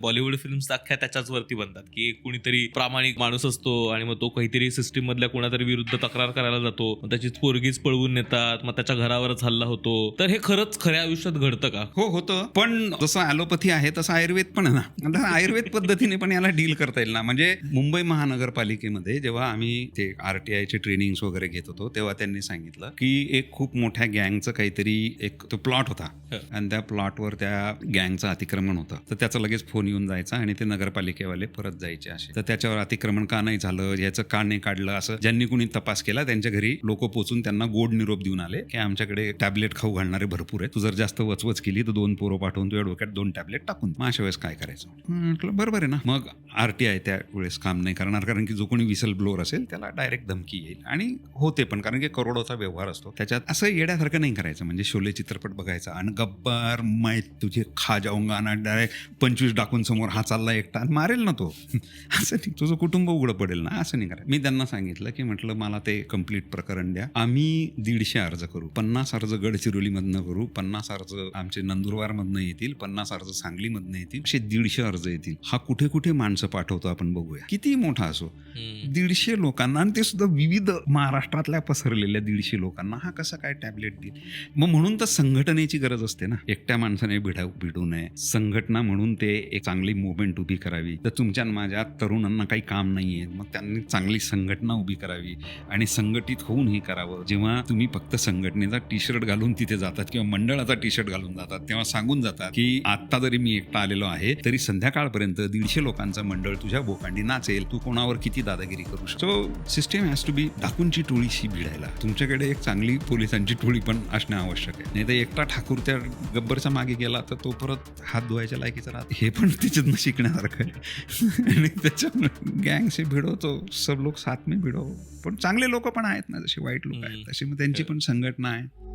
Bollywood films अख्ख्या त्याच्याच वरती बनतात की एक कुणीतरी प्रामाणिक माणूस असतो आणि मग तो काहीतरी सिस्टीम मधल्या कोणातरी विरुद्ध तक्रार करायला जातो. मग त्याची पोरगीच पळवून नेतात मग त्याच्या घरावरच हल्ला होतो. तर हे खरंच खऱ्या आयुष्यात घडतं का? हो होतं. पण जसं ॲलोपॅथी आहे तसं आयुर्वेद पण आहे ना. आयुर्वेद पद्धतीने पण याला डील करता येईल ना. म्हणजे मुंबई महानगरपालिकेमध्ये जेव्हा आम्ही ते आर टी आयचे ट्रेनिंग्स वगैरे घेत होतो तेव्हा त्यांनी सांगितलं की एक खूप मोठ्या गँगचं काहीतरी एक तो प्लॉट होता. आणि त्या प्लॉटवर त्या गँगचं अतिक्रमण होतं. तर त्याचा लगेच फोन येऊन जायचा आणि ते नगरपालिकेवाले परत जायचे असे. तर त्याच्यावर अतिक्रमण का नाही झालं याचं का नाही काढलं असं ज्यांनी कुणी तपास केला त्यांच्या घरी लोक पोचून त्यांना गोड निरोप देऊन आले की आमच्याकडे टॅबलेट खाऊ घालणारे भरपूर आहे तू जर जास्त वचवच केली तर दोन पोरं पाठवून तुझ्या डोक्यात दोन टॅबलेट टाकून मग अशा वेळेस काय करायचं? म्हटलं बरोबर आहे ना. मग आरटीआय त्या वेळेस काम नाही करणार कारण की जो कोणी विसल ब्लोअर असेल त्याला डायरेक्ट धमकी येईल. आणि होते पण कारण की करोडोचा व्यवहार असतो. त्याच्यात असं येड्यासारखं नाही करायचं. म्हणजे शोले चित्रपट बघायचा आणि गब्बर मै तुझे खा जाऊंगा आणि डायरेक्ट पंचवीस टाकून समोर हा चालला एकटा मारेल ना तो. असं नाही तुझं कुटुंब उघडं पडेल ना असं नाही करायचं. मी त्यांना सांगितलं की म्हटलं मला ते कंप्लीट प्रकरण द्या. आम्ही दीडशे अर्ज करू. पन्नास अर्ज गडचिरोलीमधनं करू. पन्नास अर्ज आमचे नंदुरबारमधनं येतील. पन्नास अर्ज सांगलीमधनं येतील. असे दीडशे अर्ज येतील. हा कुठे कुठे माणसं पाठवतो आपण बघूया. किती मोठा असो दीडशे लोकांना आणि ते सुद्धा विविध महाराष्ट्रातल्या पसरलेल्या दीडशे लोकांना हा कसा काय टॅबलेट देईल? मग म्हणून तर संघटनेची गरज असते ना. एकट्या माणसाने भिडा भिडू नये. संघटना म्हणून ते एक चांगली मुवमेंट उभी करावी. तर तुमच्या आणि माझ्या तरुणांना काही काम नाही आहे मग त्यांनी चांगली संघटना उभी करावी आणि संघटित होऊन हे करावं. जेव्हा तुम्ही फक्त संघटनेचा टी शर्ट घालून तिथे जातात किंवा मंडळाचा टी शर्ट घालून जातात तेव्हा सांगून जातात की आत्ता जरी मी एकटा आलेलो आहे तरी संध्याकाळपर्यंत दीडशे लोकांचं मंडळ तुझ्या बोकांडी नाचेल. तू कोणावर किती दादागिरी करू शकतो? System system has to be डाकूंची टोळीशी भिडायला. तुमच्याकडे एक चांगली पोलिसांची टोळी पण असणे आवश्यक आहे. नाही तर एकटा ठाकूर त्या गब्बरच्या मागे गेला तर तो परत हात धुवायच्या लायकीचा राहत. हे पण त्याच्यातनं शिकण्यासारखं आहे. आणि त्याच्यामुळे गँग से भिडो तो सब लोक साथ में भिडो. पण चांगले लोक पण आहेत ना जसे वाईट लोक आहेत. तशी मग त्यांची पण संघटना आहे.